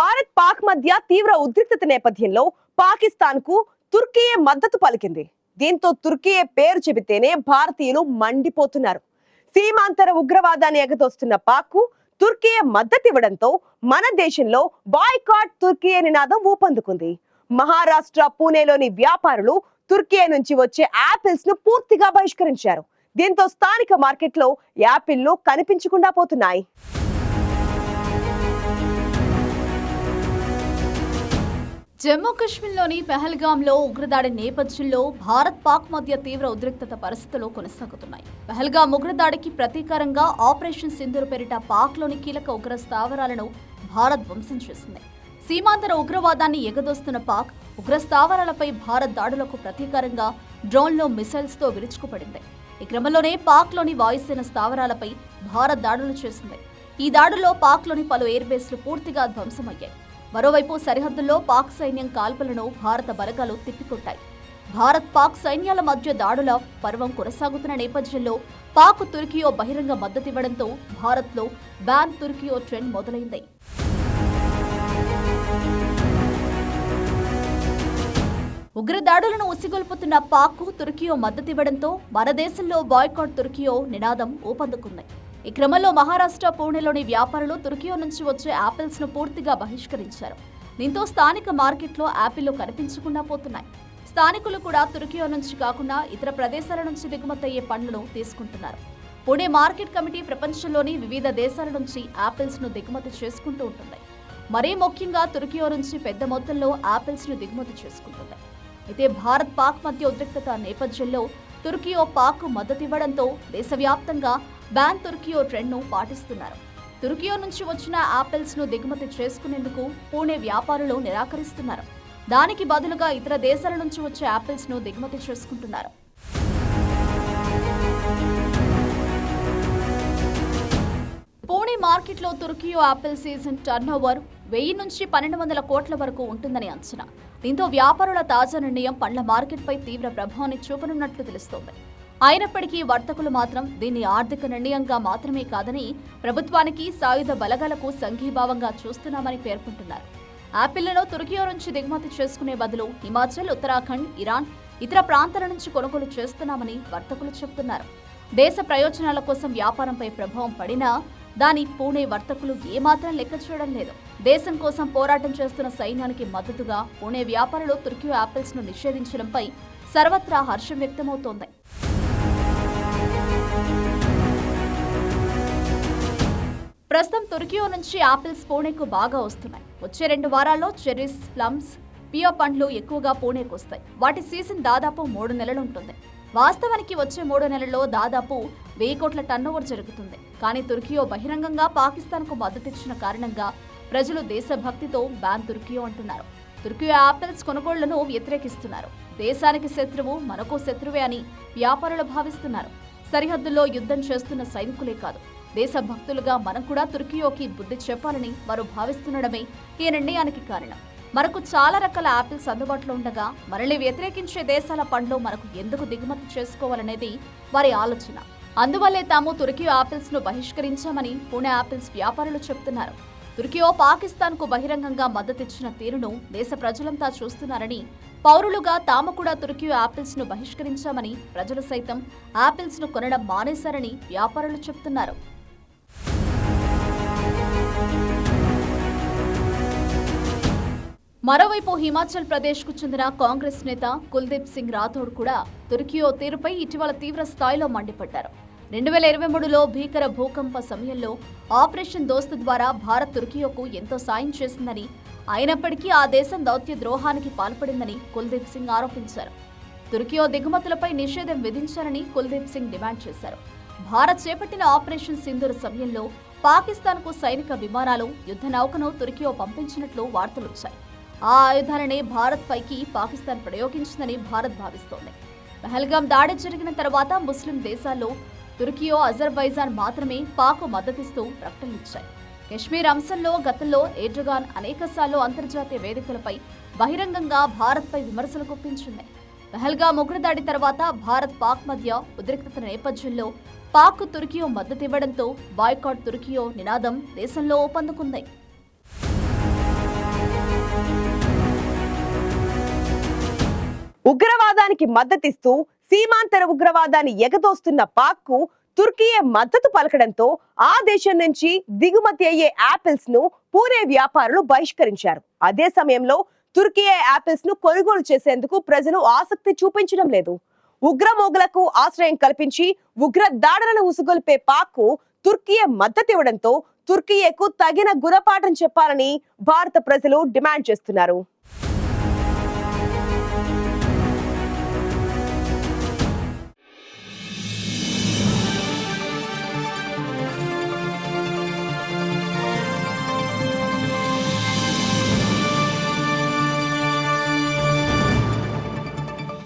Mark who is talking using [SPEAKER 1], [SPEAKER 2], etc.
[SPEAKER 1] భారత్ పాక్ మధ్య తీవ్ర ఉద్రిక్తత నేపథ్యంలో పాకిస్తాన్కు తుర్కీయే మద్దతు పలికింది. దీంతో తుర్కీయే పేరు చెబితేనే భారతీయులు మండిపోతున్నారు. సీమాంతర ఉగ్రవాదాన్ని ఎగదోస్తున్న పాక్కు తుర్కీయే మద్దతు ఇవ్వడంతో మన దేశంలో బాయ్కాట్ తుర్కీయే నినాదం ఊపందుకుంది. మహారాష్ట్ర పూణేలోని వ్యాపారులు తుర్కీయే నుంచి వచ్చే యాపిల్స్ను పూర్తిగా బహిష్కరించారు. దీంతో స్థానిక మార్కెట్లో యాపిల్లు కనిపించకుండా పోతున్నాయి.
[SPEAKER 2] జమ్మూ కాశ్మీర్లోని పెహల్గాంలో ఉగ్రదాడి నేపథ్యంలో భారత్ పాక్ మధ్య తీవ్ర ఉద్రిక్తత పరిస్థితులు కొనసాగుతున్నాయి. పెహల్గాం ఉగ్రదాడికి ప్రతీకారంగా ఆపరేషన్ సింధూర్ పేరిట పాక్లోని కీలక ఉగ్ర స్థావరాలను భారత్ ధ్వంసం చేసింది. సీమాంతర ఉగ్రవాదాన్ని ఎగదోస్తున్న పాక్ ఉగ్ర స్థావరాలపై భారత్ దాడులకు ప్రతీకారంగా డ్రోన్లో మిసైల్స్తో విరుచుకుపడింది. ఈ క్రమంలోనే పాక్లోని వాయుసేన స్థావరాలపై భారత్ దాడులు చేసింది. ఈ దాడుల్లో పాక్లోని పలు ఎయిర్ బేస్లు పూర్తిగా ధ్వంసమయ్యాయి. మరోవైపు సరిహద్దుల్లో పాక్ సైన్యం కాల్పులను భారత బలగాలు తిప్పికొట్టాయి. భారత్ పాక్ సైన్యాల మధ్య దాడుల పర్వం కొనసాగుతున్న నేపథ్యంలో పాక్ తుర్కియో బహిరంగ మద్దతివ్వడంతో భారత్లో బ్యాన్ తుర్కియో ట్రెండ్ మొదలైంది. ఉగ్రదాడులను ఉసిగొల్పుతున్న పాక్కు తుర్కియో మద్దతివ్వడంతో మన దేశంలో బాయ్కాట్ తుర్కియో నినాదం ఊపందుకుంది. ఈ క్రమంలో మహారాష్ట్ర పూణేలోని వ్యాపారులు తుర్కియో నుంచి వచ్చే యాపిల్స్ను పూర్తిగా బహిష్కరించారు. దీంతో స్థానిక మార్కెట్లో యాపిల్లు కనిపించకుండా పోతున్నాయి. స్థానికులు కూడా తుర్కియో నుంచి కాకుండా ఇతర ప్రదేశాల నుంచి దిగుమతయ్యే పండ్లను తీసుకుంటున్నారు. పుణె మార్కెట్ కమిటీ ప్రపంచంలోని వివిధ దేశాల నుంచి యాపిల్స్ను దిగుమతి చేసుకుంటూ ఉంటుంది. మరీ ముఖ్యంగా తుర్కియో నుంచి పెద్ద మొత్తంలో యాపిల్స్ను దిగుమతి చేసుకుంటుంది. అయితే భారత్ పాక్ మధ్య ఉద్రిక్తత నేపథ్యంలో తుర్కియో పాక్ మద్దతివ్వడంతో దేశవ్యాప్తంగా బ్యాన్ తుర్కియో ట్రెండ్ను పాటిస్తున్నారు. తుర్కియో నుంచి వచ్చిన ఆపిల్స్ను దిగుమతి చేసుకునేందుకు పూణే వ్యాపారులు నిరాకరిస్తున్నారు. దానికి బదులుగా ఇతర దేశాల నుంచి వచ్చే ఆపిల్స్ను దిగుమతి చేసుకుంటున్నారు. పూణే మార్కెట్లో తుర్కియో యాపిల్ సీజన్ టర్న్ ఓవర్ వెయ్యి నుంచి పన్నెండు వందల కోట్ల వరకు ఉంటుందని అంచనా. దీంతో వ్యాపారుల తాజా నిర్ణయం పండ్ల మార్కెట్పై తీవ్ర ప్రభావాన్ని చూపనున్నట్లు తెలుస్తోంది. అయినప్పటికీ వర్తకులు మాత్రం దీన్ని ఆర్థిక నిర్ణయంగా మాత్రమే కాదని ప్రభుత్వానికి సాయుధ బలగాలకు సంఘీభావంగా చూస్తున్నామని పేర్కొంటున్నారు. యాపిల్లను తుర్కియో నుంచి దిగుమతి చేసుకునే బదులు హిమాచల్ ఉత్తరాఖండ్ ఇరాన్ ఇతర ప్రాంతాల నుంచి కొనుగోలు చేస్తున్నామని వర్తకులు చెబుతున్నారు. దేశ ప్రయోజనాల కోసం వ్యాపారంపై ప్రభావం పడినా దాని పూణే వర్తకులు ఏమాత్రం లెక్క చూడడం లేదు. దేశం కోసం పోరాటం చేస్తున్న సైన్యానికి మద్దతుగా పూణే వ్యాపారులు తుర్కియో యాపిల్స్ను నిషేధించడంపై సర్వత్రా హర్షం వ్యక్తమవుతోంది. ప్రస్తుతం తుర్కియో నుంచి యాపిల్స్ పూణేకు బాగా వస్తున్నాయి. వచ్చే రెండు వారాల్లో చెర్రీస్ ప్లమ్స్ పియో పండ్లు ఎక్కువగా పూణేకు వస్తాయి. వాటి సీజన్ దాదాపు మూడు నెలలు ఉంటుంది. వాస్తవానికి వచ్చే మూడు నెలల్లో దాదాపు వెయ్యి కోట్ల టర్నోవర్ జరుగుతుంది. కానీ తుర్కియో బహిరంగంగా పాకిస్తాన్కు మద్దతిచ్చిన కారణంగా ప్రజలు దేశభక్తితో బ్యాన్ తుర్కియో అంటున్నారు. తుర్కియో యాపిల్స్ కొనుగోళ్ళను వ్యతిరేకిస్తున్నారు. దేశానికి శత్రువు మనకు శత్రువే అని వ్యాపారులు భావిస్తున్నారు. సరిహద్దుల్లో యుద్ధం చేస్తున్న సైనికులే కాదు. దేశభక్తులుగా మనం కూడా తుర్కియోకి బుద్ధి చెప్పాలని వారు భావిస్తుండడమే ఈ నిర్ణయానికి కారణం. మనకు చాలా రకాల యాపిల్స్ అందుబాటులో ఉండగా మనల్ని వ్యతిరేకించే దేశాల పండ్లు మనకు ఎందుకు దిగుమతి చేసుకోవాలనేది వారి ఆలోచన. అందువల్లే తాము తుర్కీ యాపిల్స్ను బహిష్కరించామని పూణే యాపిల్స్ వ్యాపారులు చెబుతున్నారు తుర్కియో పాకిస్తాన్కు బహిరంగంగా మద్దతిచ్చిన తీరును దేశ ప్రజలంతా చూస్తున్నారని పౌరులుగా తాము కూడా తుర్కియో యాపిల్స్ను బహిష్కరించామని ప్రజలు సైతం యాపిల్స్ను కొనడం మానేశారని వ్యాపారులు చెబుతున్నారు మరోవైపు హిమాచల్ ప్రదేశ్కు చెందిన కాంగ్రెస్ నేత కుల్దీప్ సింగ్ రాథోడ్ కూడా తుర్కియో తీరుపై ఇటీవల తీవ్ర స్థాయిలో మండిపడ్డారు. రెండు వేల ఇరవై మూడులో భీకర భూకంప సమయంలో ఆపరేషన్ దోస్త్ ద్వారా భారత్ తుర్కియోకు ఎంతో సాయం చేసిందని అయినప్పటికీ ఆ దేశం దౌత్య ద్రోహానికి పాల్పడిందని కుల్దీప్ సింగ్ ఆరోపించారు. తుర్కియో దిగుమతులపై నిషేధం విధించాలని కుల్దీప్ సింగ్ డిమాండ్ చేశారు. భారత్ చేపట్టిన ఆపరేషన్ సింధూర్ సమయంలో పాకిస్తాన్కు సైనిక విమానాలు యుద్ధ నౌకను తుర్కియో పంపించినట్లు వార్తలొచ్చాయి. ఆ ఆయుధాలనే భారత్ పైకి పాకిస్తాన్ ప్రయోగించిందని భారత్ భావిస్తోంది. పహల్గాం దాడి జరిగిన తర్వాత ముస్లిం దేశాల్లో తుర్కియో అజర్బైజాన్ మాత్రమే పాక్ మద్దతిస్తూ ప్రకటనలిచ్చాయి కశ్మీర్ అంశంలో గతంలో ఎర్డగాన్ అనేకసార్లు అంతర్జాతీయ వేదికలపై బహిరంగంగా భారత్పై విమర్శలు గుప్పించింది. పహల్గాం ఉగ్రదాడి తర్వాత భారత్ పాక్ మధ్య ఉద్రిక్తత నేపథ్యంలో పాక్ తుర్కియో మద్దతివ్వడంతో బాయ్కాట్ తుర్కియో నినాదం దేశంలో ఊపందుకుంది
[SPEAKER 1] ఉగ్రవాదానికి మద్దతిస్తూ సీమాంతర ఉగ్రవాదాన్ని ఎగదోస్తున్న పాక్కు తుర్కీయే మద్దతు పలకడంతో ఆ దేశం నుంచి దిగుమతి అయ్యే యాపిల్స్ను పూణే వ్యాపారులు బహిష్కరించారు. అదే సమయంలో తుర్కీయే యాపిల్స్ను కొనుగోలు చేసేందుకు ప్రజలు ఆసక్తి చూపించడం లేదు. ఉగ్రమోగులకు ఆశ్రయం కల్పించి ఉగ్ర దాడులను ఉసుగొల్పే పాక్కు తుర్కీయే మద్దతు ఇవ్వడంతో తుర్కీయేకు తగిన గురపాఠం చెప్పాలని భారత ప్రజలు డిమాండ్ చేస్తున్నారు.